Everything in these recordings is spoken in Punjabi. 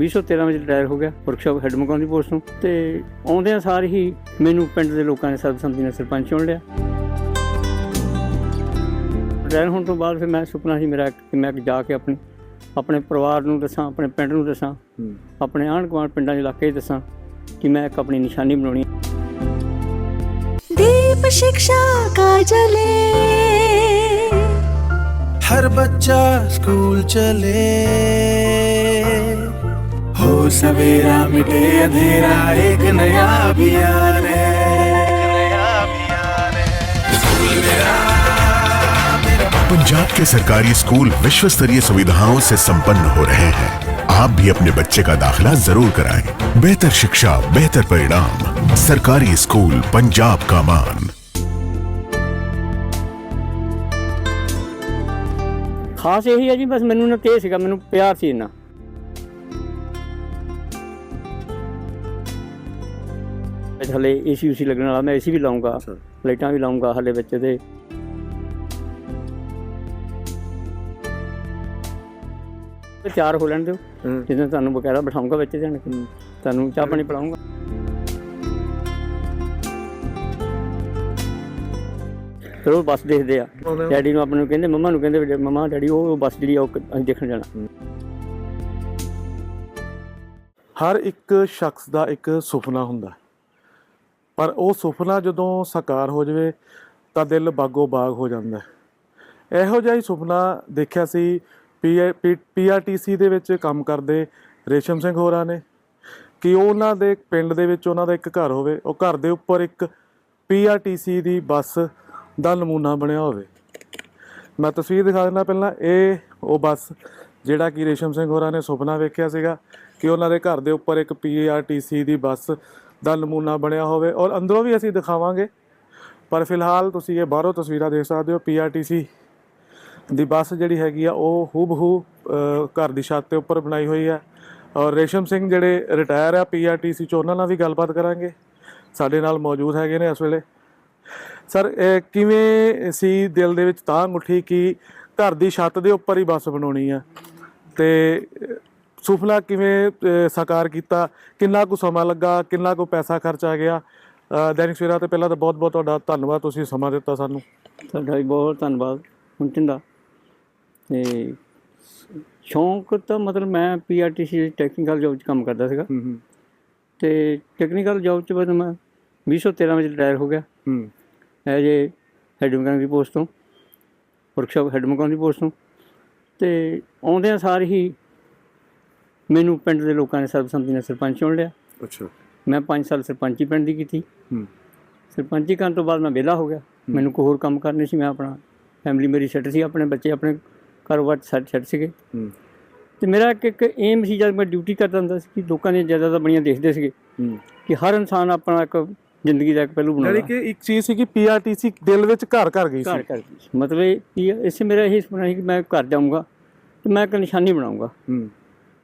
2013 ਵਿੱਚ ਰਿਟਾਇਰ ਹੋ ਗਿਆ ਵਰਕਸ਼ਾਪ ਹੈੱਡ ਮਕਾਨ ਦੀ ਪੋਸਟ ਨੂੰ ਤੇ ਆਉਂਦਿਆਂ ਸਾਰ ਹੀ ਮੈਨੂੰ ਪਿੰਡ ਦੇ ਲੋਕਾਂ ਨੇ ਸਰਬਸੰਮਤੀ ਨਾਲ ਸਰਪੰਚ ਚੁਣ ਲਿਆ। ਰਿਟਾਇਰ ਹੋਣ ਤੋਂ ਬਾਅਦ ਫਿਰ ਮੈਂ ਸੁਪਨਾ ਸੀ ਮੇਰਾ ਕਿ ਮੈਂ ਜਾ ਕੇ ਆਪਣੀ ਆਪਣੇ ਪਰਿਵਾਰ ਨੂੰ ਦੱਸਾਂ ਆਪਣੇ ਪਿੰਡ ਨੂੰ ਦੱਸਾਂ ਆਪਣੇ ਆਂਢ ਗੁਆਂਢ ਪਿੰਡਾਂ ਦੇ ਇਲਾਕੇ ਦੱਸਾਂ ਕਿ ਮੈਂ ਇੱਕ ਆਪਣੀ ਨਿਸ਼ਾਨੀ ਬਣਾਉਣੀ ਦੀਪ ਸਿੱਖਿਆ ਕਾ ਜਲੇ ਹਰ ਬੱਚਾ ਸਕੂਲ ਚਲੇ। सवेरा मिटे अंधेरा एक नया अभियान है नया अभियान है स्कूल मेरा पंजाब के सरकारी स्कूल विश्व स्तरीय सुविधाओं से संपन्न हो रहे हैं आप भी अपने बच्चे का दाखिला जरूर कराएं बेहतर शिक्षा बेहतर परिणाम सरकारी स्कूल पंजाब का मान ਖਾਸ ਇਹੀ ਹੈ ਜੀ ਬਸ ਮੈਨੂੰ ਨਾ ਤੇ ਸੀਗਾ ਮੈਨੂੰ ਪਿਆਰ ਸੀ ਇਹਨਾਂ ਹਲੇ ਏਸੀ ਉਸੀ ਲੱਗਣ ਵਾਲਾ ਮੈਂ ਏਸੀ ਵੀ ਲਾਉਂਗਾ ਲਾਈਟਾਂ ਵੀ ਲਾਉਂਗਾ ਹਲੇ ਵਿੱਚ ਦੇ ਤੇ ਚਾਰ ਹੋ ਲੈਣ ਦਿਓ। ਜਦੋਂ ਤੁਹਾਨੂੰ ਬਕਾਇਦਾ ਬਿਠਾਉਂਗਾ ਵਿੱਚ ਜਾਣ ਕੇ ਤੁਹਾਨੂੰ ਚਾਹ ਪਾਣੀ ਪਿਲਾਉਂਗਾ ਫਿਰ ਉਹ ਬੱਸ ਦੇਖਦੇ ਆ। ਡੈਡੀ ਨੂੰ ਆਪਣੇ ਨੂੰ ਕਹਿੰਦੇ ਮੰਮਾ ਨੂੰ ਕਹਿੰਦੇ ਮੰਮਾ ਡੈਡੀ ਉਹ ਬੱਸ ਜਿਹੜੀ ਆ ਉਹ ਅਸੀਂ ਦੇਖਣ ਜਾਣਾ। ਹਰ ਇੱਕ ਸ਼ਖਸ ਦਾ ਇੱਕ ਸੁਪਨਾ ਹੁੰਦਾ। ਪਰ ਉਹ ਸੁਪਨਾ ਜਦੋਂ ਸਾਕਾਰ ਹੋ ਜਾਵੇ ਤਾਂ ਦਿਲ ਬਾਗੋ ਬਾਗ ਹੋ ਜਾਂਦਾ ਹੈ। ਇਹੋ ਜਿਹਾ ਹੀ ਸੁਪਨਾ ਦੇਖਿਆ ਸੀ ਪੀਆਰਟੀਸੀ ਦੇ ਵਿੱਚ ਕੰਮ ਕਰਦੇ ਰੇਸ਼ਮ ਸਿੰਘ ਹੋਰਾਂ ਨੇ ਕਿ ਉਹਨਾਂ ਦੇ ਪਿੰਡ ਦੇ ਵਿੱਚ ਉਹਨਾਂ ਦਾ ਇੱਕ ਘਰ ਹੋਵੇ, ਉਹ ਘਰ ਦੇ ਉੱਪਰ ਇੱਕ ਪੀਆਰਟੀਸੀ ਦੀ ਬੱਸ ਦਾ ਨਮੂਨਾ ਬਣਿਆ ਹੋਵੇ ਮੈਂ ਤਸਵੀਰ ਦਿਖਾ ਦਿੰਦਾ ਪਹਿਲਾਂ, ਇਹ ਉਹ ਬੱਸ ਜਿਹੜਾ ਕਿ ਰੇਸ਼ਮ ਸਿੰਘ ਹੋਰਾਂ ਨੇ ਸੁਪਨਾ ਵੇਖਿਆ ਸੀਗਾ ਕਿ ਉਹਨਾਂ ਦੇ ਘਰ ਦੇ ਉੱਪਰ ਇੱਕ ਪੀਆਰਟੀਸੀ ਦੀ ਬੱਸ ਦਾ ਨਮੂਨਾ ਬਣਿਆ ਹੋਵੇ ਔਰ ਅੰਦਰੋਂ ਵੀ ਅਸੀਂ ਦਿਖਾਵਾਂਗੇ। ਪਰ ਫਿਲਹਾਲ ਤੁਸੀਂ ਇਹ ਬਾਹਰੋਂ ਤਸਵੀਰਾਂ ਦੇਖ ਸਕਦੇ ਹੋ ਪੀਆਰਟੀਸੀ ਦੀ ਬੱਸ ਜਿਹੜੀ ਹੈਗੀ ਆ ਉਹ ਹੂਬਹੂ ਅ, ਘਰ ਦੀ ਛੱਤ ਦੇ ਉੱਪਰ ਬਣਾਈ ਹੋਈ ਹੈ। ਔਰ ਰੇਸ਼ਮ ਸਿੰਘ ਜਿਹੜੇ ਰਿਟਾਇਰ ਆ ਪੀਆਰਟੀਸੀ ਚ ਉਹਨਾਂ ਨਾਲ ਵੀ ਗੱਲਬਾਤ ਕਰਾਂਗੇ। ਸਾਡੇ ਨਾਲ ਮੌਜੂਦ ਹੈਗੇ ਨੇ ਇਸ ਵੇਲੇ। ਸਰ ਕਿਵੇਂ ਸੀ ਦਿਲ ਦੇ ਵਿੱਚ ਤਾਂ ਉੱਠੀ ਕਿ ਘਰ ਦੀ ਛੱਤ ਦੇ ਉੱਪਰ ਹੀ ਬੱਸ ਬਣਾਉਣੀ ਆ? ਤੇ ਸੁਪਨਾ ਕਿਵੇਂ ਸਾਕਾਰ ਕੀਤਾ? ਕਿੰਨਾ ਕੁ ਸਮਾਂ ਲੱਗਾ? ਕਿੰਨਾ ਕੁ ਪੈਸਾ ਖਰਚਾ ਗਿਆ? ਅਹ, ਦੈਨਿਕ ਸਵੇਰਾ ਤੇ ਪਹਿਲਾਂ ਤਾਂ ਬਹੁਤ ਬਹੁਤ ਤੁਹਾਡਾ ਧੰਨਵਾਦ ਤੁਸੀਂ ਸਮਾਂ ਦਿੱਤਾ ਸਾਨੂੰ। ਤੁਹਾਡਾ ਵੀ ਬਹੁਤ ਧੰਨਵਾਦ ਹੁੰਟਿੰ ਦਾ ਤੇ ਸ਼ੌਂਕ ਤਾਂ ਮਤਲਬ ਮੈਂ ਪੀਆਰਟੀਸੀ ਟੈਕਨੀਕਲ ਜੌਬ 'ਚ ਕੰਮ ਕਰਦਾ ਸੀਗਾ। ਤੇ ਟੈਕਨੀਕਲ ਜੌਬ 'ਚ ਬਸ ਮੈਂ 2013 ਵਿੱਚ ਰਿਟਾਇਰ ਹੋ ਗਿਆ। ਹੂੰ। ਐਜ ਏ ਹੈੱਡ ਮਕੈਨਿਕ ਦੀ ਪੋਸਟ ਤੋਂ ਵਰਕਸ਼ਾਪ ਹੈੱਡ ਮਕੈਨਿਕ ਦੀ ਪੋਸਟ ਤੋਂ। ਤੇ ਆਉਂਦਿਆਂ ਸਾਰ ਹੀ ਮੈਨੂੰ ਪਿੰਡ ਦੇ ਲੋਕਾਂ ਨੇ ਸਰਬਸੰਮਤੀ ਨਾਲ ਸਰਪੰਚ ਚੁਣ ਲਿਆ। ਅੱਛਾ। ਮੈਂ 5 ਸਾਲ ਸਰਪੰਚੀ ਪਿੰਡ ਦੀ ਕੀਤੀ। ਹੂੰ। ਸਰਪੰਚੀ ਕਰਨ ਤੋਂ ਬਾਅਦ ਮੈਂ ਵਿਹਲਾ ਹੋ ਗਿਆ। ਮੈਨੂੰ ਕੋਈ ਹੋਰ ਕੰਮ ਕਰਨੇ ਸੀ ਮੈਂ ਆਪਣਾ ਫੈਮਿਲੀ ਮੇਰੀ ਸੈੱਟ ਸੀ ਆਪਣੇ ਬੱਚੇ ਆਪਣੇ ਕਾਰੋਬਾਰ ਸੈੱਟ ਸੈੱਟ ਸੀਗੇ। ਹੂੰ। ਤੇ ਮੇਰਾ ਇੱਕ ਇੱਕ ਏਮ ਸੀ ਜਦ ਮੈਂ ਡਿਊਟੀ ਕਰਦਾ ਹੁੰਦਾ ਸੀ ਕਿ ਲੋਕਾਂ ਦੀਆਂ ਜਾਇਦਾਦਾਂ ਬਣੀਆਂ ਦੇਖਦੇ ਸੀਗੇ। ਹੂੰ। ਕਿ ਹਰ ਇਨਸਾਨ ਆਪਣਾ ਇੱਕ ਜ਼ਿੰਦਗੀ ਦਾ ਇੱਕ ਪਹਿਲੂ ਯਾਨੀ ਬਣਾਉਂਦਾ ਕਿ ਇੱਕ ਚੀਜ਼ ਸੀ ਕਿ ਪੀਆਰਟੀਸੀ ਦਿਲ ਵਿੱਚ ਘਰ ਘਰ ਗਈ ਘਰ ਸੀ। ਘਰ ਮਤਲਬ ਇਹ ਇਸੇ ਮੇਰਾ ਇਹ ਸੁਪਨਾ ਸੀ ਕਿ ਮੈਂ ਘਰ ਜਾਊਂਗਾ ਤੇ ਮੈਂ ਇੱਕ ਨਿਸ਼ਾਨੀ ਬਣਾਊਂਗਾ। ਹੂੰ।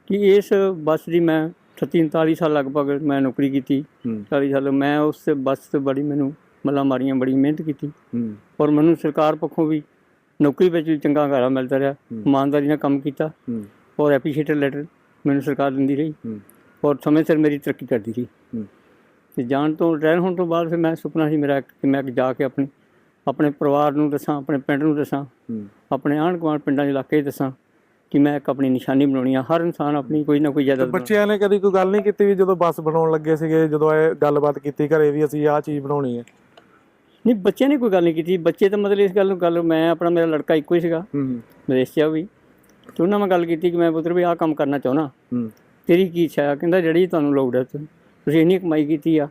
ਕਿ ਇਸ ਬੱਸ ਦੀ ਮੈਂ 38 39 ਸਾਲ ਲਗਭਗ ਮੈਂ ਨੌਕਰੀ ਕੀਤੀ। ਹੂੰ। 40 ਸਾਲ ਮੈਂ ਉਸ ਬੱਸ ਤੇ ਬੜੀ ਮੈਨੂੰ ਮੱਲਾਂ ਮਾਰੀਆਂ ਬੜੀ ਮਿਹਨਤ ਕੀਤੀ। ਔਰ ਮੈਨੂੰ ਸਰਕਾਰ ਪੱਖੋਂ ਵੀ ਨੌਕਰੀ ਵਿੱਚ ਵੀ ਚੰਗਾ ਘਾਰਾ ਮਿਲਦਾ ਰਿਹਾ। ਇਮਾਨਦਾਰੀ ਨਾਲ ਕੰਮ ਕੀਤਾ। ਔਰ ਐਪਰੀਸ਼ੀਏਟਡ ਲੈਟਰ ਮੈਨੂੰ ਸਰਕਾਰ ਦਿੰਦੀ ਰਹੀ। ਔਰ ਸਮੇਂ ਸਿਰ ਮੇਰੀ ਤਰੱਕੀ ਕਰਦੀ ਰਹੀ। ਤੇ ਜਾਣ ਤੋਂ ਰਿਟਾਇਰ ਹੋਣ ਤੋਂ ਬਾਅਦ ਫਿਰ ਮੈਂ ਸੁਪਨਾ ਸੀ ਮੇਰਾ ਕਿ ਮੈਂ ਜਾ ਕੇ ਆਪਣੇ ਆਪਣੇ ਪਰਿਵਾਰ ਨੂੰ ਦੱਸਾਂ ਆਪਣੇ ਪਿੰਡ ਨੂੰ ਦੱਸਾਂ। ਆਪਣੇ ਆਂਢ ਗੁਆਂਢ ਪਿੰਡਾਂ ਦੇ ਇਲਾਕੇ ਦੱਸਾਂ। ਕਿ ਮੈਂ ਇੱਕ ਆਪਣੀ ਨਿਸ਼ਾਨੀ ਬਣਾਉਣੀ ਆ ਹਰ ਇਨਸਾਨ ਆਪਣੀ ਕੋਈ ਨਾ ਕੋਈ ਜਾਇਦਾਦ ਬੱਚਿਆਂ ਨੇ ਕਦੀ ਕੋਈ ਗੱਲ ਨਹੀਂ ਕੀਤੀ ਵੀ ਜਦੋਂ ਬੱਸ ਬਣਾਉਣ ਲੱਗੇ ਸੀਗੇ ਜਦੋਂ ਇਹ ਗੱਲਬਾਤ ਕੀਤੀ ਘਰੇ ਵੀ ਅਸੀਂ ਆਹ ਚੀਜ਼ ਬਣਾਉਣੀ ਹੈ? ਨਹੀਂ ਬੱਚਿਆਂ ਨੇ ਕੋਈ ਗੱਲ ਨਹੀਂ ਕੀਤੀ। ਬੱਚੇ ਤਾਂ ਮਤਲਬ ਇਸ ਗੱਲ ਨੂੰ ਗੱਲ ਮੈਂ ਆਪਣਾ ਮੇਰਾ ਲੜਕਾ ਇੱਕੋ ਹੀ ਸੀਗਾ। ਹੂੰ ਮਲੇਸ਼ੀਆ ਵੀ। ਤੇ ਉਹਨਾਂ ਮੈਂ ਗੱਲ ਕੀਤੀ ਕਿ ਮੈਂ ਪੁੱਤਰ ਵੀ ਆਹ ਕੰਮ ਕਰਨਾ ਚਾਹੁੰਦਾ। ਹੂੰ। ਤੇਰੀ ਕੀ ਇੱਛਾ ਹੈ? ਕਹਿੰਦਾ ਜਿਹੜੀ ਤੁਹਾਨੂੰ ਲੋੜ ਹੈ ਤੁਸੀਂ ਇੰਨੀ ਕਮਾਈ ਕੀਤੀ ਆ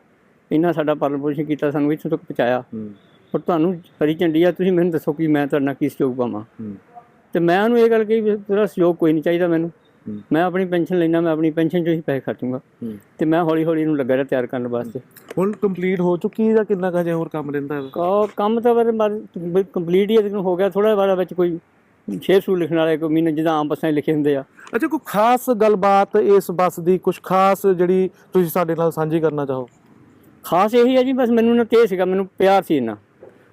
ਇੰਨਾ ਸਾਡਾ ਪਾਲਣ ਪੋਸ਼ਣ ਕੀਤਾ ਸਾਨੂੰ ਇੱਥੋਂ ਤੱਕ ਪਹੁੰਚਾਇਆ। ਹੂੰ। ਪਰ ਤੁਹਾਨੂੰ ਹਰੀ ਝੰਡੀ ਆ ਤੁਸੀਂ ਮੈਨੂੰ ਦੱਸੋ ਕਿ ਮੈਂ ਤੁਹਾਡੇ ਨਾਲ ਕੀ ਸਹਿਯੋਗ ਪਾਵਾਂ। ਹੂੰ। ਤੇ ਮੈਂ ਉਹਨੂੰ ਇਹ ਗੱਲ ਕਹੀ ਵੀ ਤੇਰਾ ਸਹਿਯੋਗ ਕੋਈ ਨਹੀਂ ਚਾਹੀਦਾ ਮੈਨੂੰ। ਮੈਂ ਆਪਣੀ ਪੈਨਸ਼ਨ ਲੈਣਾ ਮੈਂ ਆਪਣੀ ਪੈਨਸ਼ਨ ਚੋਂ ਹੀ ਪੈਸੇ ਖਰਚੂੰਗਾ। ਤੇ ਮੈਂ ਹੌਲੀ ਹੌਲੀ ਇਹਨੂੰ ਲੱਗਾ ਰਿਹਾ ਤਿਆਰ ਕਰਨ ਵਾਸਤੇ। ਹੁਣ ਕੰਪਲੀਟ ਹੋ ਚੁੱਕੀ ਹੈ ਜਾਂ ਕਿੰਨਾ ਕੁ ਹਜੇ ਹੋਰ ਕੰਮ ਰਹਿੰਦਾ ਹੈ? ਕਾ- ਕੰਮ ਤਾਂ ਬਾਰੇ ਕੰਪਲੀਟ ਹੀ ਅਜੇ ਹੋ ਗਿਆ ਥੋੜਾ ਬਾਰਾ ਵਿੱਚ ਕੋਈ ਛੇ ਸੂ ਲਿਖਣ ਵਾਲੇ ਕੋਈ ਮਹੀਨੇ ਜਿੱਦਾਂ ਆਮ ਬੱਸਾਂ 'ਚ ਲਿਖੇ ਹੁੰਦੇ ਆ। ਅੱਛਾ ਕੋਈ ਖਾਸ ਗੱਲਬਾਤ ਇਸ ਬੱਸ ਦੀ ਕੁਝ ਖਾਸ ਜਿਹੜੀ ਤੁਸੀਂ ਸਾਡੇ ਨਾਲ ਸਾਂਝੀ ਕਰਨਾ ਚਾਹੋ? ਖਾਸ ਇਹੀ ਹੈ ਜੀ ਬਸ ਮੈਨੂੰ ਨਾ ਤੇ ਸੀਗਾ ਮੈਨੂੰ ਪਿਆਰ ਸੀ ਇਹਨਾਂ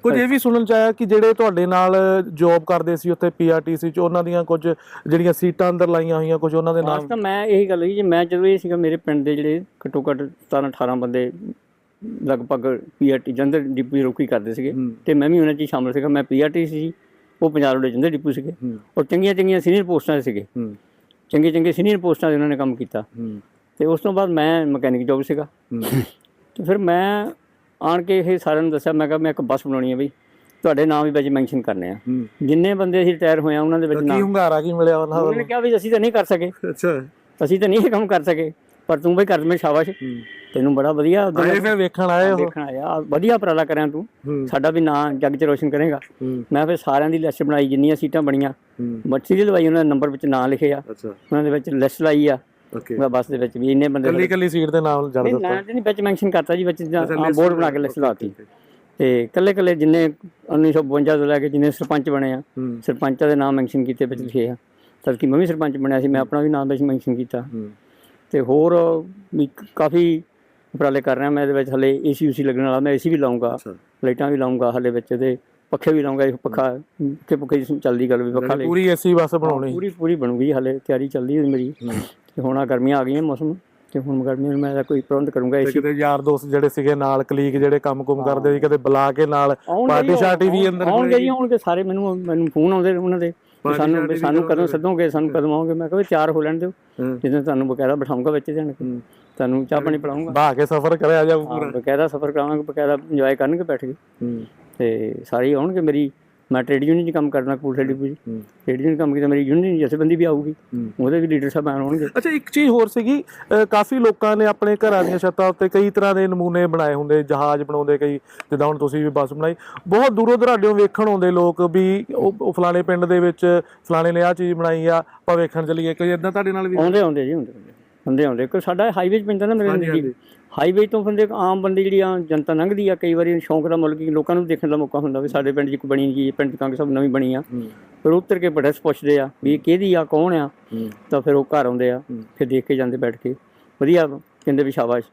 ਕੁਝ ਇਹ ਵੀ ਸੁਣਨ ਚ ਆਇਆ ਕਿ ਜਿਹੜੇ ਤੁਹਾਡੇ ਨਾਲ ਜੌਬ ਕਰਦੇ ਸੀ ਉੱਥੇ ਪੀਆਰਟੀਸੀ ਚ ਉਹਨਾਂ ਦੀਆਂ ਕੁਝ ਜਿਹੜੀਆਂ ਸੀਟਾਂ ਅੰਦਰ ਲਾਈਆਂ ਹੋਈਆਂ ਕੁਝ ਉਹਨਾਂ ਦੇ ਨਾਮ? ਤਾਂ ਮੈਂ ਇਹੀ ਗੱਲ ਹੋਈ ਜੇ ਮੈਂ ਜਦੋਂ ਇਹ ਸੀਗਾ ਮੇਰੇ ਪਿੰਡ ਦੇ ਜਿਹੜੇ ਘੱਟੋ ਘੱਟ 17 18 ਬੰਦੇ ਲਗਭਗ ਪੀਆਰਟੀ ਜੰਦਰ ਡਿਪੂ ਦੀ ਰੋਕੀ ਕਰਦੇ ਸੀਗੇ। ਤੇ ਮੈਂ ਵੀ ਉਹਨਾਂ 'ਚ ਸ਼ਾਮਲ ਸੀਗਾ। ਮੈਂ ਪੀਆਰਟੀ ਸੀ ਉਹ ਪੰਜਾਬ ਰੋਡ ਜੰਦਰ ਡਿਪੂ ਸੀਗੇ। ਔਰ ਚੰਗੀਆਂ ਚੰਗੀਆਂ ਸੀਨੀਅਰ ਪੋਸਟਾਂ 'ਤੇ ਸੀਗੇ। ਚੰਗੇ ਚੰਗੇ ਸੀਨੀਅਰ ਪੋਸਟਾਂ 'ਤੇ ਉਹਨਾਂ ਨੇ ਕੰਮ ਕੀਤਾ। ਤੇ ਉਸ ਤੋਂ ਬਾਅਦ ਮੈਂ ਮਕੈਨਿਕ ਜੌਬ ਸੀਗਾ। ਤੇ ਫਿਰ ਮੈਂ ਆਣ ਕੇ ਇਹ ਸਾਰਿਆਂ ਨੂੰ ਦੱਸਿਆ ਮੈਂ ਕਿਹਾ ਮੈਂ ਇੱਕ ਬੱਸ ਬਣਾਉਣੀ ਹੈ ਬਈ। ਤੁਹਾਡੇ ਨਾਮ ਵੀ ਵਿੱਚ ਮੈਂਸ਼ਨ ਕਰਨੇ ਆ। ਜਿੰਨੇ ਬੰਦੇ ਅਸੀਂ ਰਿਟਾਇਰ ਹੋਏ ਆ ਉਹਨਾਂ ਦੇ ਵਿੱਚ ਕੀ ਨਾਮ ਹੁੰਗਾਰਾ ਕੀ ਮਿਲਿਆ ਉਹਨਾਂ ਵੱਲੋਂ? ਕਿਹਾ ਵੀ ਅਸੀਂ ਤਾਂ ਨਹੀਂ ਕਰ ਸਕੇ। ਅੱਛਾ। ਅਸੀਂ ਤਾਂ ਨਹੀਂ ਇਹ ਕੰਮ ਕਰ ਸਕੇ। ਪਰ ਤੂੰ ਬਈ ਕਰ ਮੈਂ ਸ਼ਾਬਾਸ਼। ਤੈਨੂੰ ਬੜਾ ਵਧੀਆ ਆਏ ਫਿਰ ਵੇਖਣ ਆਏ ਆਇਆ ਵਧੀਆ ਉਪਰਾਲਾ ਕਰਿਆ ਤੂੰ। ਸਾਡਾ ਵੀ ਨਾਂ ਜੱਗ 'ਚ ਰੋਸ਼ਨ ਕਰੇਗਾ। ਮੈਂ ਫਿਰ ਸਾਰਿਆਂ ਦੀ ਲਿਸਟ ਬਣਾਈ ਜਿੰਨੀਆਂ ਸੀਟਾਂ ਬਣੀਆਂ। ਬੱਚੀ ਦੀ ਲਵਾਈ ਉਹਨਾਂ ਦੇ ਨੰਬਰ ਵਿੱਚ ਨਾਂ ਲਿਖੇ ਆ। ਅੱਛਾ। ਉਹਨਾਂ ਦੇ ਵਿੱਚ ਲਿਸਟ ਲਾਈ ਆ। ਓਕੇ ਮੈਂ ਬੱਸ ਦੇ ਵਿੱਚ ਵੀ ਇੰਨੇ ਬੰਦੇ ਕੱਲੀ ਕੱਲੀ ਸੀਟ ਦੇ ਨਾਮ ਜੜ ਨਹੀਂ ਦਿੱਤਾ। ਨਾਂ ਤੇ ਨਹੀਂ ਵਿੱਚ ਮੈਂਸ਼ਨ ਕਰਤਾ ਜੀ ਵਿੱਚ ਬੋਰਡ ਬਣਾ ਕੇ ਲਿਸਟ ਲਾਤੀ ਤੇ ਕੱਲੇ ਕੱਲੇ ਜਿੰਨੇ 1952 ਤੋਂ ਲੈ ਕੇ ਜਿੰਨੇ ਸਰਪੰਚ ਬਣੇ ਆ ਹੂੰ। ਸਰਪੰਚਾਂ ਦੇ ਨਾਮ ਮੈਂਸ਼ਨ ਕੀਤੇ ਵਿੱਚ ਲਿਖੇ ਆ। ਤਦ ਕਿ ਮੈਂ ਵੀ ਸਰਪੰਚ ਬਣਿਆ ਸੀ ਮੈਂ ਆਪਣਾ ਵੀ ਨਾਮ ਵਿੱਚ ਮੈਂਸ਼ਨ ਕੀਤਾ। ਹੂੰ। ਤੇ ਹੋਰ ਵੀ ਕ- ਕਾਫੀ ਉਪਰਾਲੇ ਕਰ ਰਿਹਾ ਮੈਂ ਇਹਦੇ ਵਿੱਚ ਹਲੇ ਏਸੀ ਉਸੀ ਲੱਗਣ ਵਾਲਾ ਮੈਂ ਏਸੀ ਵੀ ਲਾਉਂਗਾ ਅੱਛਾ। ਲਾਈਟਾਂ ਵੀ ਲਾਉਂਗਾ ਹਲੇ ਵਿੱਚ ਤੇ ਪੱਖੇ ਵੀ ਲਾਉਂਗਾ ਇੱਕ ਪੱਖਾ ਕਿ ਪੱਖੇ ਦੀ ਚੱਲਦੀ ਗੱਲ ਵੀ ਪੱਖਾ ਲਈ ਪੂਰੀ ਏਸੀ ਬੱਸ ਬਣਾਉਣੀ। ਪੂਰੀ ਪੂਰੀ ਬਣੂਗੀ ਹਲੇ ਤਿਆਰੀ ਚੱਲਦੀ ਹੈ ਮੇਰੀ। ਤੇ ਹੁਣ ਆ ਗਰਮੀਆਂ ਆ ਗਈਆਂ ਮੌਸਮ ਤੇ ਹੁਣ ਗਰਮੀਆਂ ਨੂੰ ਮੈਂ ਕੋਈ ਪ੍ਰਬੰਧ ਕਰੂੰਗਾ ਤੇ ਏਸੀ ਕਿਤੇ ਯਾਰ ਦੋਸਤ ਜਿਹੜੇ ਸੀਗੇ ਨਾਲ ਕਲੀਗ ਜਿਹੜੇ ਕੰਮ ਕੁਮ ਕਰਦੇ ਸੀ ਕਦੇ ਬੁਲਾ ਕੇ ਨਾਲ ਪਾਰਟੀ ਸ਼ਾਰਟੀ ਵੀ ਅੰਦਰ ਆਉਣਗੇ ਜੀ ਆਉਣਗੇ ਸਾਰੇ ਮੈਨੂੰ ਮੈਨੂੰ ਫੋਨ ਆਉਂਦੇ ਉਹਨਾਂ ਦੇ ਸਾਨੂੰ ਸਾਨੂੰ ਕਦੋਂ ਸੱਦੋਗੇ ਸਾਨੂੰ ਕਦੋਂ ਆਓਗੇ ਮੈਂ ਕਿਹਾ ਵੀ ਤਿਆਰ ਹੋ ਲੈਣ ਦਿਓ। ਜਦੋਂ ਤੁਹਾਨੂੰ ਬਕਾਇਦਾ ਬਿਠਾਉਂਗਾ ਵਿੱਚ ਜਾਣ ਕੇ। ਤੁਹਾਨੂੰ ਚਾਹ ਪਾਣੀ ਪਿਲਾਉਂਗਾ। ਬਹਾ ਕੇ ਸਫ਼ਰ ਕਰਿਆ ਜਾਊ ਬਕਾਇਦਾ ਸਫ਼ਰ ਕਰਾਵਾਂਗੇ ਬਕਾਇਦਾ ਇੰਜੋਏ ਕਰਨਗੇ ਬੈਠ ਕੇ। ਤੇ ਸਾਰੇ ਆਉਣਗੇ ਮੇਰੀ ਮੈਂ ਟ੍ਰੇਡ ਯੂਨੀਅਨ 'ਚ ਕੰਮ ਕਰਨਾ ਕਪੂਰਥਲੇ ਡਿਪੂ 'ਚ। ਟ੍ਰੇਡ ਯੂਨੀਅਨ ਕੰਮ ਕੀਤਾ ਮੇਰੀ ਯੂਨੀਅਨ ਜਥੇਬੰਦੀ ਵੀ ਆਊਗੀ। ਉਹਦੇ ਵੀ ਲੀਡਰ ਸਾਹਿਬ ਆਉਣਗੇ। ਅੱਛਾ ਇੱਕ ਚੀਜ਼ ਹੋਰ ਸੀਗੀ ਕਾਫੀ ਲੋਕਾਂ ਨੇ ਆਪਣੇ ਘਰਾਂ ਦੀਆਂ ਛੱਤਾਂ ਉੱਤੇ ਕਈ ਤਰ੍ਹਾਂ ਦੇ ਨਮੂਨੇ ਬਣਾਏ ਹੁੰਦੇ ਜਹਾਜ਼ ਬਣਾਉਂਦੇ ਕਈ ਜਿੱਦਾਂ ਹੁਣ ਤੁਸੀਂ ਵੀ ਬੱਸ ਬਣਾਈ। ਬਹੁਤ ਦੂਰੋਂ ਦਰਾਡਿਓਂ ਵੇਖਣ ਆਉਂਦੇ ਲੋਕ ਵੀ ਉਹ ਫਲਾਣੇ ਪਿੰਡ ਦੇ ਵਿੱਚ ਫਲਾਣੇ ਨੇ ਆਹ ਚੀਜ਼ ਬਣਾਈ ਆ ਆਪਾਂ ਵੇਖਣ ਚਲੀਏ। ਕੋਈ ਇਦਾਂ ਤੁਹਾਡੇ ਨਾਲ ਵੀ? ਆਉਂਦੇ ਆਉਂਦੇ ਜੀ ਹੁੰਦੇ ਹੁੰਦੇ ਆਉਂਦੇ ਕੋਈ ਸਾਡਾ ਹਾਈਵੇ 'ਚ ਪੈਂਦਾ ਨਾ ਮੇਰੇ ਨਜ਼ਦੀਕ। ਹਾਈਵੇ ਤੋਂ ਬੰਦੇ ਆਮ ਬੰਦੇ ਜਿਹੜੀ ਆ ਜਨਤਾ ਲੰਘਦੀ ਆ ਕਈ ਵਾਰੀ ਸ਼ੌਂਕ ਦਾ ਮੁੱਲ ਕੀ ਲੋਕਾਂ ਨੂੰ ਦੇਖਣ ਦਾ ਮੌਕਾ ਹੁੰਦਾ ਵੀ ਸਾਡੇ ਪਿੰਡ 'ਚ ਕੋਈ ਬਣੀ ਜੀ ਪਿੰਡ ਕਾਂਗੇ ਸਭ ਨਵੀਂ ਬਣੀ ਆ। ਫਿਰ ਉੱਤਰ ਕੇ ਬੜਸ ਪੁੱਛਦੇ ਆ ਵੀ ਇਹ ਕਿਹਦੀ ਆ ਕੌਣ ਆ? ਤਾਂ ਫਿਰ ਉਹ ਘਰ ਆਉਂਦੇ ਆ ਫਿਰ ਦੇਖ ਕੇ ਜਾਂਦੇ ਬੈਠ ਕੇ। ਵਧੀਆ ਕਹਿੰਦੇ ਵੀ ਸ਼ਾਬਾਸ਼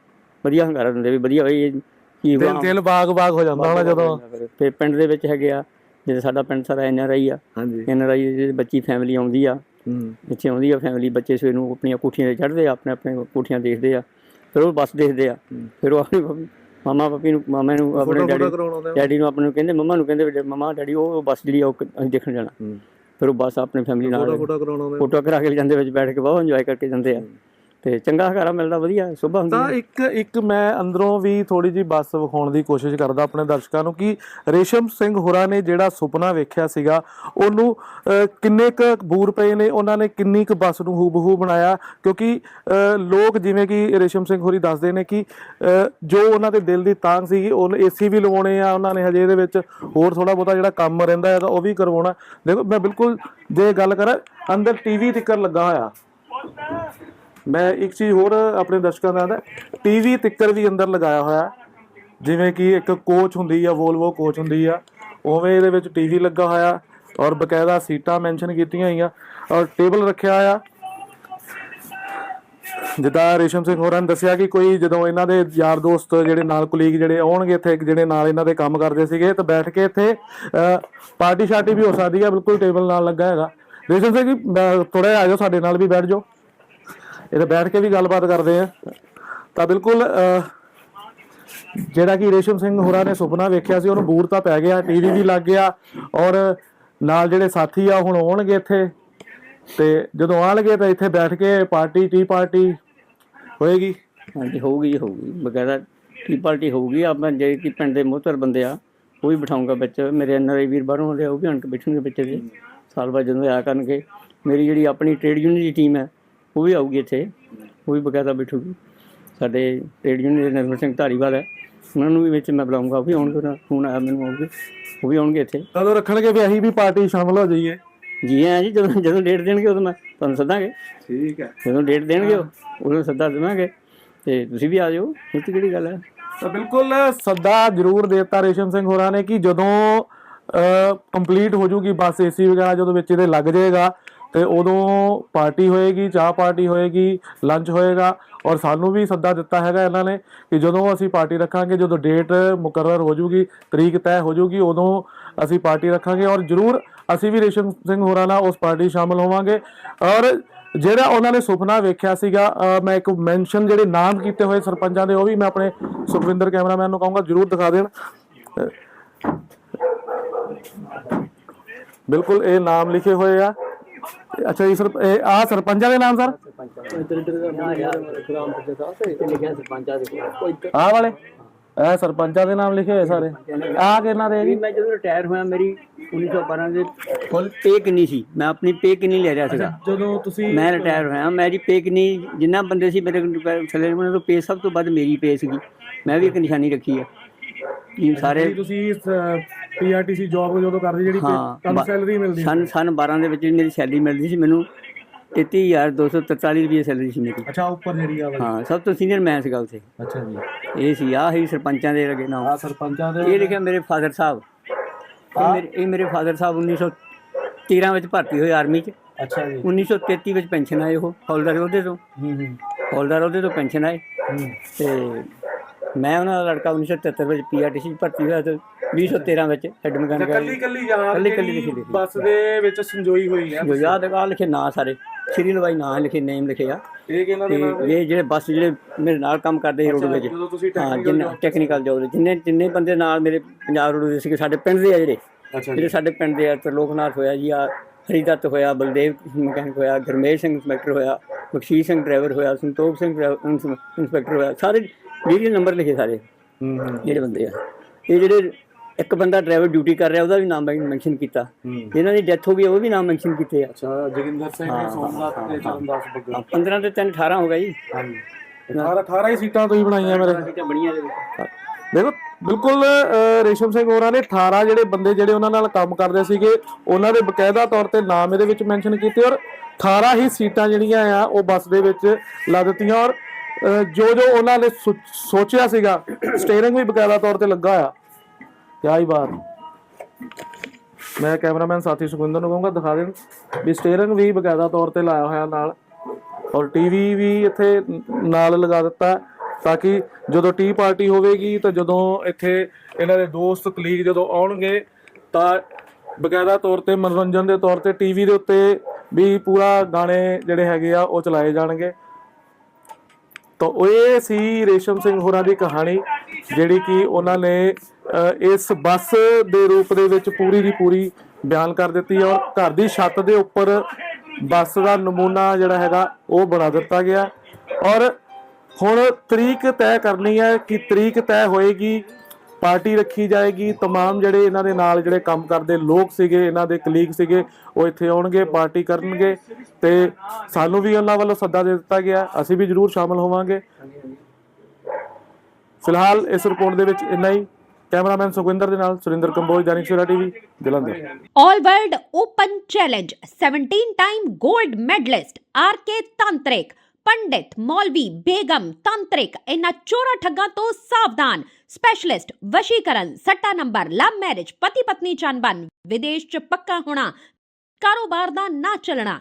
ਵਧੀਆ ਹੰਗਾਰਾ ਦਿੰਦੇ ਵੀ ਵਧੀਆ ਬਈ ਇਹ ਕੀ ਦਿਲ ਦਿਲ ਬਾਗ ਬਾਗ ਹੋ ਜਾਂਦਾ ਹੋਣਾ ਜਦੋਂ। ਫਿਰ ਪਿੰਡ ਦੇ ਵਿੱਚ ਹੈਗੇ ਆ ਜਿਵੇਂ ਸਾਡਾ ਪਿੰਡ ਸਾਰਾ ਐਨ ਆਰ ਆਈ ਆ। ਐਨ ਆਰ ਆਈ ਦੇ ਬੱਚੀ ਫੈਮਿਲੀ ਆਉਂਦੀ ਆ। ਹੂੰ। ਪਿੱਛੇ ਆਉਂਦੀ ਆ ਫੈਮਿਲੀ ਬੱਚੇ ਸਵੇਰ ਨੂੰ ਆਪਣੀਆਂ ਕੋਠੀਆਂ ਤੇ ਚੜ੍ਹਦੇ ਆ ਆਪਣੇ ਆਪਣੇ ਕੋਠੀਆਂ ਦੇਖਦੇ ਆ। ਫਿਰ ਉਹ ਬੱਸ ਦੇਖਦੇ ਆ। ਫਿਰ ਉਹ ਆਪਣੇ ਮਾਮਾ ਪਾਪੀ ਨੂੰ ਮਾਮਾ ਨੂੰ ਆਪਣੇ ਡੈਡੀ ਕਰਾਉਣ ਆਉਂਦੇ ਡੈਡੀ ਨੂੰ ਆਪਣੇ ਨੂੰ ਕਹਿੰਦੇ ਮੰਮਾ ਨੂੰ ਕਹਿੰਦੇ ਵੀ ਮਮਾ ਡੈਡੀ ਉਹ ਬੱਸ ਜਿਹੜੀ ਆ ਉਹ ਕ- ਅਸੀਂ ਦੇਖਣ ਜਾਣਾ। ਫਿਰ ਉਹ ਬੱਸ ਆਪਣੀ ਫੈਮਿਲੀ ਨਾਲ ਫੋਟੋ ਕਰਾਉਣ ਆਉਂਦੇ ਫੋਟੋ ਕਰਾ ਕੇ ਜਾਂਦੇ ਵਿੱਚ ਬੈਠ ਕੇ ਬਹੁਤ ਇੰਜੋਏ ਕਰਕੇ ਜਾਂਦੇ ਆ। ਤੇ ਚੰਗਾ ਹਕਾਰਾ ਮਿਲਦਾ ਵਧੀਆ ਸੁਭਾ ਹੁੰਦੀ ਤਾਂ। ਇੱਕ ਇੱਕ ਮੈਂ ਅੰਦਰੋਂ ਵੀ ਥੋੜੀ ਜੀ ਬੱਸ ਵਿਖਾਉਣ ਦੀ ਕੋਸ਼ਿਸ਼ ਕਰਦਾ ਆਪਣੇ ਦਰਸ਼ਕਾਂ ਨੂੰ ਕਿ ਰੇਸ਼ਮ ਸਿੰਘ ਹੋਰਾਂ ਨੇ ਜਿਹੜਾ ਸੁਪਨਾ ਵੇਖਿਆ ਸੀਗਾ ਉਹਨੂੰ ਕਿੰਨੇ ਕ ਬੂਰ ਪਏ ਨੇ ਉਹਨਾਂ ਨੇ ਕਿੰਨੀ ਕ ਬੱਸ ਨੂੰ ਹੂਬਹੂ ਬਣਾਇਆ ਕਿਉਂਕਿ ਲੋਕ ਜਿਵੇਂ ਕਿ ਰੇਸ਼ਮ ਸਿੰਘ ਹੋਰੀ ਦੱਸਦੇ ਨੇ ਕਿ ਜੋ ਉਹਨਾਂ ਦੇ ਦਿਲ ਦੀ ਤਾਂਗ ਸੀਗੀ ਉਹ ਏਸੀ ਵੀ ਲਵਾਉਣੇ ਆ ਉਹਨਾਂ ਨੇ ਹਜੇ ਇਹਦੇ ਵਿੱਚ ਹੋਰ ਥੋੜਾ ਬਹੁਤਾ ਜਿਹੜਾ ਕੰਮ ਰਹਿੰਦਾ ਹੈ ਤਾਂ ਉਹ ਵੀ ਕਰਵਾਉਣਾ ਦੇਖੋ ਮੈਂ ਬਿਲਕੁਲ ਜੇ ਗੱਲ ਕਰਾਂ ਅੰਦਰ ਟੀਵੀ ਤਿੱਕਰ ਲੱਗਾ ਹੋਇਆ ਮੈਂ ਇੱਕ ਚੀਜ਼ ਹੋਰ ਆਪਣੇ ਦਰਸ਼ਕਾਂ ਦਾ ਟੀਵੀ ਤਿੱਕਰ ਵੀ ਅੰਦਰ ਲਗਾਇਆ ਹੋਇਆ। ਜਿਵੇਂ ਕਿ ਇੱਕ ਕੋਚ ਹੁੰਦੀ ਆ ਵੋਲਵੋ ਕੋਚ ਹੁੰਦੀ ਆ, ਉਵੇਂ ਇਹਦੇ ਵਿੱਚ ਟੀਵੀ ਲੱਗਾ ਹੋਇਆ ਔਰ ਬਕਾਇਦਾ ਸੀਟਾਂ ਮੈਂਸ਼ਨ ਕੀਤੀਆਂ ਹੋਈਆਂ ਔਰ ਟੇਬਲ ਰੱਖਿਆ ਹੋਇਆ। ਜਿੱਦਾਂ ਰੇਸ਼ਮ ਸਿੰਘ ਹੋਰਾਂ ਨੇ ਦੱਸਿਆ ਕਿ ਕੋਈ ਜਦੋਂ ਇਹਨਾਂ ਦੇ ਯਾਰ ਦੋਸਤ ਜਿਹੜੇ ਨਾਲ ਕੁਲੀਗ ਜਿਹੜੇ ਆਉਣਗੇ ਇੱਥੇ, ਜਿਹੜੇ ਨਾਲ ਇਹਨਾਂ ਦੇ ਕੰਮ ਕਰਦੇ ਸੀਗੇ, ਤਾਂ ਬੈਠ ਕੇ ਇੱਥੇ ਪਾਰਟੀ ਸ਼ਾਰਟੀ ਵੀ ਹੋ ਸਕਦੀ ਹੈ ਬਿਲਕੁਲ ਟੇਬਲ ਨਾਲ ਲੱਗਾ ਹੈਗਾ। ਰੇਸ਼ਮ ਸਿੰਘ ਜੀ ਥੋੜਾ ਆ ਜਾਓ, ਸਾਡੇ ਨਾਲ ਵੀ ਬੈਠ ਜਾਓ। ਇਹ ਤਾਂ ਬੈਠ ਕੇ ਵੀ ਗੱਲਬਾਤ ਕਰਦੇ ਆ। ਤਾਂ ਬਿਲਕੁਲ ਜਿਹੜਾ ਕਿ ਰੇਸ਼ਮ ਸਿੰਘ ਹੋਰਾਂ ਨੇ ਸੁਪਨਾ ਵੇਖਿਆ ਸੀ ਉਹਨੂੰ ਬੂਰ ਤਾਂ ਪੈ ਗਿਆ ਟੀਵੀ ਵੀ ਲੱਗ ਗਿਆ ਔਰ ਨਾਲ ਜਿਹੜੇ ਸਾਥੀ ਆ ਹੁਣ ਆਉਣਗੇ ਇੱਥੇ। ਤੇ ਜਦੋਂ ਆਣਗੇ ਤਾਂ ਇੱਥੇ ਬੈਠ ਕੇ ਪਾਰਟੀ ਟੀ ਪਾਰਟੀ ਹੋਏਗੀ। ਹਾਂਜੀ ਹੋਊਗੀ ਜੀ, ਹੋਊਗੀ। ਬਕਾਇਦਾ ਟੀ ਪਾਰਟੀ ਹੋਊਗੀ ਆਪਾਂ ਜਿਹੜੇ ਕਿ ਪਿੰਡ ਦੇ ਮੋਹਤਰ ਬੰਦੇ ਆ ਉਹ ਵੀ ਬਿਠਾਉਂਗਾ ਵਿੱਚ। ਮੇਰੇ ਐਨ ਆਈ ਵੀਰ ਬਾਹਰੋਂ ਆਉਂਦੇ ਉਹ ਵੀ ਆਣ ਕੇ ਬੈਠਣਗੇ ਵਿੱਚ ਦੇ ਸਾਲ ਬਾਅਦ ਜਦੋਂ ਆਇਆ ਕਰਨਗੇ ਮੇਰੀ ਜਿਹੜੀ ਆਪਣੀ ਟ੍ਰੇਡ ਯੂਨੀਅਨ ਦੀ ਟੀਮ ਹੈ ਉਹ ਵੀ ਆਊਗੀ ਇੱਥੇ ਉਹ ਵੀ ਬਕਾਇਦਾ ਬੈਠੂਗੀ। ਸਾਡੇ ਟ੍ਰੇਡ ਯੂਨੀਅਨ ਦੇ ਨਿਰਮਲ ਸਿੰਘ ਧਾਰੀਵਾਲ ਹੈ ਉਹਨਾਂ ਨੂੰ ਵੀ ਵਿੱਚ ਮੈਂ ਬੁਲਾਉਂਗਾ ਉਹ ਵੀ ਆਉਣਗੇ ਫੋਨ ਆਇਆ ਮੈਨੂੰ ਆਉਣਗੇ ਉਹ ਵੀ ਆਉਣਗੇ ਇੱਥੇ। ਕਦੋਂ ਰੱਖਣਗੇ ਵੀ ਅਸੀਂ ਵੀ ਪਾਰਟੀ ਸ਼ਾਮਲ ਹੋ ਜਾਈਏ? ਜੀ ਹਾਂ ਜੀ ਜਦੋਂ ਜਦੋਂ ਡੇਟ ਦੇਣਗੇ ਉਦੋਂ ਮੈਂ ਤੁਹਾਨੂੰ ਸੱਦਾਂਗੇ। ਠੀਕ ਹੈ। ਜਦੋਂ ਡੇਟ ਦੇਣਗੇ ਉਦੋਂ ਸੱਦਾ ਦੇਵਾਂਗੇ ਤੇ ਤੁਸੀਂ ਵੀ ਆ ਜਾਓ ਇਹ 'ਚ ਕਿਹੜੀ ਗੱਲ ਹੈ? ਤਾਂ ਬਿਲਕੁਲ ਸੱਦਾ ਜ਼ਰੂਰ ਦੇਤਾ ਰੇਸ਼ਮ ਸਿੰਘ ਹੋਰਾਂ ਨੇ ਕਿ ਜਦੋਂ ਕੰਪਲੀਟ ਹੋ ਜੂਗੀ ਬੱਸ ਏਸੀ ਵਗੈਰਾ ਜਦੋਂ ਵਿੱਚ ਇਹਦੇ ਲੱਗ ਜਾਏਗਾ ਤੇ ਉਦੋਂ ਪਾਰਟੀ ਹੋਏਗੀ, ਚਾਹ ਪਾਰਟੀ ਹੋਏਗੀ ਲੰਚ ਹੋਏਗਾ ਔਰ ਸਾਨੂੰ ਵੀ ਸੱਦਾ ਦਿੱਤਾ ਹੈਗਾ ਇਹਨਾਂ ਨੇ ਕਿ ਜਦੋਂ ਅਸੀਂ ਪਾਰਟੀ ਰੱਖਾਂਗੇ, ਜਦੋਂ ਡੇਟ ਮੁਕਰਰ ਹੋ ਜੂਗੀ ਤਰੀਕ ਤੈਅ ਹੋ ਜੂਗੀ ਉਦੋਂ ਅਸੀਂ ਪਾਰਟੀ ਰੱਖਾਂਗੇ ਔਰ ਜਰੂਰ ਅਸੀਂ ਵੀ ਰੇਸ਼ਮ ਸਿੰਘ ਹੋਰਾਂ ਨਾਲ ਉਸ ਪਾਰਟੀ 'ਚ ਸ਼ਾਮਲ ਹੋਵਾਂਗੇ ਔਰ ਜਿਹੜਾ ਉਹਨਾਂ ਨੇ ਸੁਪਨਾ ਵੇਖਿਆ ਸੀਗਾ ਮੈਂ ਇੱਕ ਮੈਂਸ਼ਨ ਜਿਹੜੇ ਨਾਮ ਕੀਤੇ ਹੋਏ ਸਰਪੰਚਾਂ ਦੇ, ਉਹ ਵੀ ਮੈਂ ਆਪਣੇ ਸੁਖਵਿੰਦਰ ਕੈਮਰਾਮੈਨ ਨੂੰ ਕਹੂੰਗਾ, ਜਰੂਰ ਦਿਖਾ ਦੇਣ। ਬਿਲਕੁਲ ਇਹ ਨਾਮ ਲਿਖੇ ਹੋਏ ਆ। ਅੱਛਾ ਜੀ ਸਰ ਇਹ ਆ ਸਰਪੰਚਾਂ ਦੇ ਨਾਮ ਸਰ? ਆਹ ਵਾਲੇ? ਇਹ ਸਰਪੰਚਾਂ ਦੇ ਨਾਮ ਲਿਖੇ ਹੋਏ ਸਾਰੇ। ਆਹ ਕਿਹਨਾਂ ਦੇ ਜੀ? ਮੈਂ ਜਦੋਂ ਰਿਟਾਇਰ ਹੋਇਆ ਮੇਰੀ 1912 ਦੇ ਫੁੱਲ ਪੇ ਕਿੰਨੀ ਸੀ? ਮੈਂ ਆਪਣੀ ਪੇ ਕਿੰਨੀ ਲੈ ਰਿਹਾ ਸੀਗਾ? ਜਦੋਂ ਤੁਸੀਂ ਮੈਂ ਰਿਟਾਇਰ ਹੋਇਆ ਮੈਂ ਜੀ ਪੇ ਕਿੰਨੀ ਜਿੰਨਾ ਬੰਦੇ ਸੀ ਮੇਰੇ ਥੱਲੇ ਉਹਨਾਂ ਤੋਂ ਪੇ ਸਭ ਤੋਂ ਵੱਧ ਮੇਰੀ ਪੇ ਸੀਗੀ। ਮੈਂ ਵੀ ਇੱਕ ਨਿਸ਼ਾਨੀ ਰੱਖੀ ਹੈ ਕਿ ਸਾਰੇ ਤੁਸੀਂ ਪੀਆਰਟੀਸੀ ਜੌਬ ਜਦੋਂ ਕਰਦੇ ਜਿਹੜੀ ਹਾਂ ਬਾ- ਸੈਲਰੀ ਮਿਲਦੀ ਸਨ ਸਨ 12 ਦੇ ਵਿੱਚ ਮੇਰੀ ਸੈਲਰੀ ਮਿਲਦੀ ਸੀ ਮੈਨੂੰ 33243 ਰੁਪਏ ਸੈਲਰੀ ਸੀ ਮੇਰੀ। ਅੱਛਾ ਉੱਪਰ ਜਿਹੜੀ ਆ ਵਾਲੀ। ਹਾਂ ਸਭ ਤੋਂ ਸੀਨੀਅਰ ਮੈਂ ਸੀਗਾ ਉੱਥੇ ਅੱਛਾ ਜੀ। ਇਹ ਸੀ ਆਹ ਹੀ ਸਰਪੰਚਾਂ ਦੇ ਲਗੇ ਨਾਮ। ਆ ਸਰਪੰਚਾਂ ਦੇ ਇਹ ਲਿਖਿਆ ਮੇਰੇ ਫਾਦਰ ਸਾਹਿਬ। ਇਹ ਮੇਰੇ ਇਹ ਮੇਰੇ ਫਾਦਰ ਸਾਹਿਬ 1913 ਵਿੱਚ ਭਰਤੀ ਹੋਏ ਆਰਮੀ 'ਚ। ਅੱਛਾ ਜੀ। 1933 ਵਿੱਚ ਪੈਨਸ਼ਨ ਆਏ ਉਹ ਹੌਲਦਾਰ ਉਹਦੇ ਤੋਂ। ਹੂੰ ਹੂੰ। ਹੌਲਦਾਰ ਉਹਦੇ ਤੋਂ ਪੈਨਸ਼ਨ ਆਏ। ਹੂੰ। ਤੇ ਮੈਂ ਉਹਨਾਂ ਦਾ ਲੜਕਾ 1973 ਵਿੱਚ ਪੀਆਰਟੀਸੀ ਭਰਤੀ ਹੋਇਆ ਤੇ 2013 ਵਿੱਚ ਹੈਡ ਮਕੈਨਿਕ ਕੱਲੀ ਕੱਲੀ ਯਾਦ ਕੱਲੀ- ਕੱਲੀ ਜਿਹੜੀ ਲਿਖੀ ਲਿਖੀ। ਬੱਸ ਦੇ ਵਿੱਚ ਸੰਜੋਈ ਹੋਈ ਆ। ਜੋ ਯਾਦ ਹੈ ਲਿਖੇ ਨਾਂ ਸਾਰੇ। ਸ਼੍ਰੀ ਲਵਾਈ ਨਾਂ ਲਿਖੇ ਨੇਮ ਲਿਖੇ ਆ। ਇਹ ਕਿਹਨਾਂ ਤੇ ਦੇ ਨਾਮ ਇਹ ਜਿਹੜੇ ਬੱਸ ਜਿਹੜੇ ਮੇਰੇ ਨਾਲ ਕੰਮ ਕਰਦੇ ਸੀ ਰੋਡਵੇਜ ਜਦੋਂ ਤੁਸੀਂ ਹਾਂ technical ਜਿੰਨੇ ਟੈਕਨੀਕਲ ਜੋਬ ਜਿੰਨੇ ਜਿੰਨੇ ਬੰਦੇ ਨਾਲ ਮੇਰੇ ਪੰਜਾਬ ਰੋਡਵੇਜ ਸੀਗੇ ਸਾਡੇ ਪਿੰਡ ਦੇ ਆ ਜਿਹੜੇ। ਅੱਛਾ ਜਿਹੜੇ ਸਾਡੇ ਪਿੰਡ ਦੇ ਆ ਤਰਲੋਕਨਾਥ ਹੋਇਆ ਜੀ ਆ ਹਰੀਦੱਤ ਹੋਇਆ ਬਲਦੇਵ ਮਕੈਨਿਕ ਹੋਇਆ ਗਰਮੇਸ਼ ਸਿੰਘ ਇੰਸਪੈਕਟਰ ਹੋਇਆ ਬਖਸ਼ੀਸ਼ ਸਿੰਘ ਡਰਾਈਵਰ ਹੋਇਆ ਸੰਤੋਖ ਸਿੰਘ ਡਰਾਈਵਰ- ਇੰਸ- ਇੰਸਪੈਕਟਰ ਹੋਇਆ ਸਾਰੇ ਜਿਹੜੇ ਨੰਬਰ ਲਿਖੇ ਸਾਰੇ। ਹੂੰ। ਜਿਹੜੇ ਬੰਦੇ ਆ। ਇਹ ਜਿਹੜੇ ਇੱਕ ਬੰਦਾ ਡਰਾਈਵਰ ਡਿਊਟੀ ਕਰ ਰਿਹਾ ਉਹਦਾ ਵੀ ਨਾਮ ਮੈਂਸ਼ਨ ਕੀਤਾ। ਜਿਹਨਾਂ ਦੀ ਡੈਥ ਹੋ ਗਈ ਉਹ ਵੀ ਨਾਮ ਮੈਂਸ਼ਨ ਕੀਤੇ ਆ। ਅੱਛਾ ਜੋਗਿੰਦਰ ਸਿੰਘ ਸੋਮਨਾਥ ਤੇ ਚਰਨਦਾਸ ਬੱਗਾ ਹਾਂ, 15 ਤੇ 3 18 ਹੋ ਗਿਆ ਜੀ। ਹਾਂਜੀ। 18 18 ਹੀ ਸੀਟਾਂ ਤੁਸੀਂ ਬਣਾਈਆਂ ਮੇਰੇ। ਸੀਟਾਂ ਬਣੀਆਂ ਦੇਖੋ ਬਿਲਕੁਲ ਰੇਸ਼ਮ ਸਿੰਘ ਹੋਰਾਂ ਨੇ 18 ਜਿਹੜੇ ਬੰਦੇ ਜਿਹੜੇ ਉਹਨਾਂ ਨਾਲ ਕੰਮ ਕਰਦੇ ਸੀਗੇ ਉਹਨਾਂ ਦੇ ਬਕਾਇਦਾ ਤੌਰ ਤੇ ਨਾਮ ਇਹਦੇ ਵਿੱਚ ਮੈਂਸ਼ਨ ਕੀਤੇ ਔਰ 18 ਹੀ ਸੀਟਾਂ ਜਿਹੜੀਆਂ ਆ ਉਹ ਬੱਸ ਦੇ ਵਿੱਚ ਲਾ ਦਿੱਤੀਆਂ ਔਰ ਜੋ ਜੋ ਉਹਨਾਂ ਨੇ ਸੋਚ- ਸੋਚਿਆ ਸੀਗਾ ਸਟੀਅਰਿੰਗ ਵੀ ਬਕਾਇਦਾ ਤੌਰ ਤੇ ਲੱਗਾ ਆ। ਕਿਆ ਹੀ ਬਾਤ। ਮੈਂ ਕੈਮਰਾਮੈਨ ਸਾਥੀ ਸੁਖਵਿੰਦਰ ਨੂੰ ਕਹੂੰਗਾ, ਦਿਖਾ ਦੇਣ ਵੀ ਸਟੀਅਰਿੰਗ ਵੀ ਬਕਾਇਦਾ ਤੌਰ ਤੇ ਲਾਇਆ ਹੋਇਆ ਨਾਲ। ਔਰ ਟੀਵੀ ਵੀ ਇੱਥੇ ਨਾਲ ਲਗਾ ਦਿੱਤਾ ਤਾਂ ਕਿ ਜਦੋਂ ਟੀ ਪਾਰਟੀ ਹੋਵੇਗੀ ਤਾਂ ਜਦੋਂ ਇੱਥੇ ਇਹਨਾਂ ਦੇ ਦੋਸਤ ਕਲੀਗ ਜਦੋਂ ਆਉਣਗੇ ਤਾਂ ਬਕਾਇਦਾ ਤੌਰ ਤੇ ਮਨੋਰੰਜਨ ਦੇ ਤੌਰ ਤੇ ਟੀਵੀ ਦੇ ਉੱਤੇ ਵੀ ਪੂਰਾ ਗਾਣੇ ਜਿਹੜੇ ਹੈਗੇ ਆ ਉਹ ਚਲਾਏ ਜਾਣਗੇ। ਤਾਂ ਉਹ ਇਹ ਸੀ ਰੇਸ਼ਮ ਸਿੰਘ ਹੋਰਾਂ ਦੀ ਕਹਾਣੀ, ਜਿਹੜੀ ਕਿ ਉਹਨਾਂ ਨੇ ਇਸ ਬੱਸ ਦੇ ਰੂਪ ਦੇ ਵਿੱਚ ਪੂਰੀ ਦੀ ਪੂਰੀ ਬਿਆਨ ਕਰ ਦਿੱਤੀ ਔਰ ਘਰ ਦੀ ਛੱਤ ਦੇ ਉੱਪਰ ਬੱਸ ਦਾ ਨਮੂਨਾ ਜਿਹੜਾ ਹੈਗਾ ਉਹ ਬਣਾ ਦਿੱਤਾ ਗਿਆ ਔਰ ਹੁਣ ਤਰੀਕ ਤੈਅ ਕਰਨੀ ਹੈ ਕਿ ਤਰੀਕ ਤੈਅ ਹੋਏਗੀ ਪਾਰਟੀ ਰੱਖੀ ਜਾਏਗੀ तमाम ਜਿਹੜੇ ਇਹਨਾਂ ਦੇ ਨਾਲ ਜਿਹੜੇ ਕੰਮ ਕਰਦੇ ਲੋਕ ਸੀਗੇ ਇਹਨਾਂ ਦੇ ਕਲੀਗ ਸੀਗੇ ਉਹ ਇੱਥੇ ਆਉਣਗੇ ਪਾਰਟੀ ਕਰਨਗੇ ਤੇ ਸਾਨੂੰ ਵੀ ਉਹਨਾਂ ਵੱਲੋਂ ਸੱਦਾ ਦੇ ਦਿੱਤਾ ਗਿਆ ਅਸੀਂ ਵੀ ਜ਼ਰੂਰ ਸ਼ਾਮਲ ਹੋਵਾਂਗੇ ਫਿਲਹਾਲ ਇਸ ਰਿਪੋਰਟ ਦੇ ਵਿੱਚ ਇੰਨਾ ਹੀ ਕੈਮਰਾਮੈਨ ਸੁਖਵਿੰਦਰ ਦੇ ਨਾਲ Surinder Kamboj Dainik Savera TV, Jalandhar. All World Open Challenge 17 time gold medalist RK Tantrik pandit maulvi begum tantrik ਇਹਨਾਂ ਚੋਰਾ ਠੱਗਾਂ ਤੋਂ ਸਾਵਧਾਨ ਸਪੈਸ਼ਲਿਸਟ ਵਸ਼ੀਕਰਨ, ਸੱਟਾ ਨੰਬਰ ਲਵ ਮੈਰਿਜ ਪਤੀ ਪਤਨੀ ਚੰਬਨ ਵਿਦੇਸ਼ ਚ ਪੱਕਾ ਹੋਣਾ, ਕਾਰੋਬਾਰ ਦਾ ਨਾ ਚੱਲਣਾ